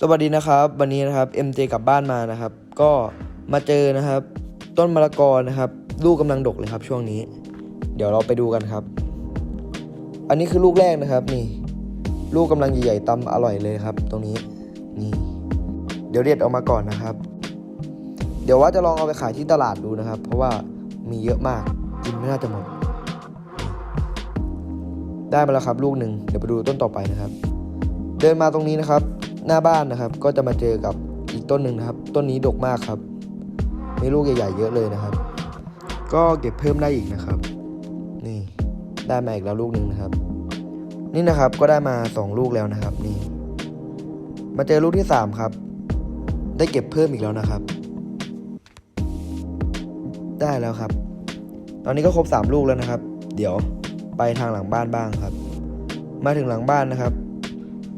สวัสดีนะครับ วันนี้นะครับ MJ กลับบ้านมานะครับ ก็มาเจอนะครับ ต้นมะละกอนะครับลูกกำลังดกเลยครับช่วงนี้ เดี๋ยวเราไปดูกันครับ อันนี้คือลูกแรกนะครับ นี่ ลูกกำลังใหญ่ๆตำอร่อยเลยครับ ตรงนี้นี่ เดี๋ยวเด็ดออกมาก่อนนะครับ เดี๋ยวว่าจะลองเอาไปขายที่ตลาดดูนะครับ เพราะว่ามีเยอะมากกินไม่น่าจะหมด ได้มาแล้วครับ ลูกหนึ่งเดี๋ยวไปดูต้นต่อไปนะครับ เดินมาตรงนี้นะครับ หน้าบ้านนะครับ ก็จะมาเจอกับอีกต้นหนึ่งนะครับ ต้นนี้ดกมากครับ มีลูกใหญ่ๆเยอะเลยนะครับ ก็เก็บเพิ่มได้อีกนะครับ นี่ได้มาอีกแล้วลูกหนึ่งนะครับ นี่นะครับก็ได้มาสองลูกแล้วนะครับ นี่ มาเจอลูกที่สามครับ ได้เก็บเพิ่มอีกแล้วนะครับ ได้แล้วครับ ตอนนี้ก็ครบสามลูกแล้วนะครับ เดี๋ยวไปทางหลังบ้านบ้างครับ มาถึงหลังบ้านนะครับ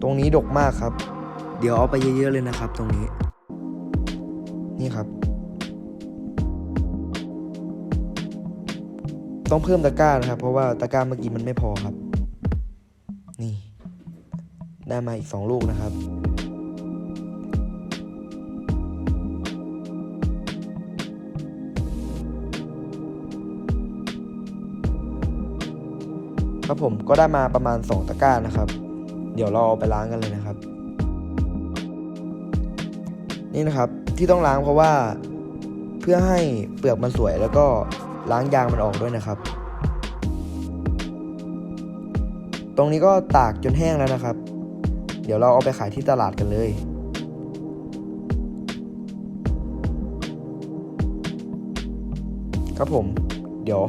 ตรงนี้ดกมากครับ เดี๋ยวเอาไปเยอะๆเลยนะครับตรงนี้ นี่ครับ ต้องเพิ่มตะกร้านะครับ เพราะว่าตะกร้าเมื่อกี้มันไม่พอครับ นี่ ได้มาอีกสองลูกนะครับครับผมก็ได้มาประมาณ 2 ตะกร้านะครับ เดี๋ยวเราเอาไปล้างกันเลยนะครับ นี่นะครับที่ต้องล้างเพราะว่าเพื่อให้เปลือกมันสวยแล้วก็ล้างยางมันออกด้วยนะครับ ตรงนี้ก็ตากจนแห้งแล้วนะครับ เดี๋ยวเราเอาไปขายที่ตลาดกันเลย ครับผม เดี๋ยว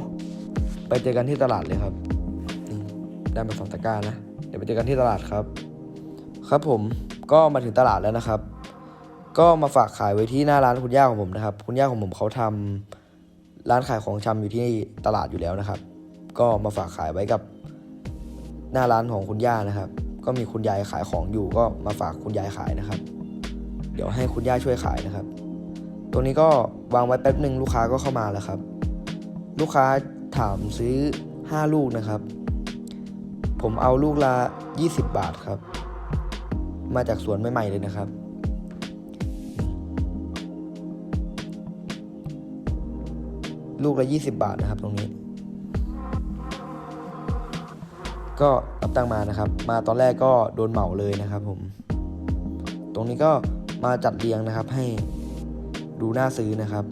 ไปเจอกันที่ตลาดเลยครับได้มาสองตะกร้านะ เดี๋ยวไปเจอกันที่ตลาดครับ ครับผมก็มาถึงตลาดแล้วนะครับ ก็มาฝากขายไว้ที่หน้าร้านคุณย่าของผมนะครับ คุณย่าของผมเขาทำร้านขายของชำอยู่ที่ตลาดอยู่แล้วนะครับ ก็มาฝากขายไว้กับหน้าร้านของคุณย่านะครับ ก็มีคุณยายขายของอยู่ ก็มาฝากคุณยายขายนะครับ เดี๋ยวให้คุณย่าช่วยขายนะครับตรงนี้ก็วางไว้แป๊บหนึ่งลูกค้าก็เข้ามาแล้วครับ ลูกค้าถามซื้อ 5 ลูกนะครับ ผมเอาลูกละ 20 บาทครับ มาจากสวนใหม่ๆเลยนะครับ ลูกละ 20 บาทนะครับตรงนี้ ก็รับตังมานะครับ มาตอนแรกก็โดนเหมาเลยนะครับผม ตรงนี้ก็มาจัดเรียงนะครับให้ดูน่าซื้อนะครับ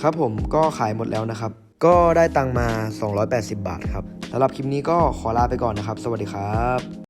ครับผมก็ขายหมดแล้วนะครับ ก็ได้ตังมา 280 บาทครับสำหรับคลิปนี้ก็ขอลาไปก่อนนะครับ สวัสดีครับ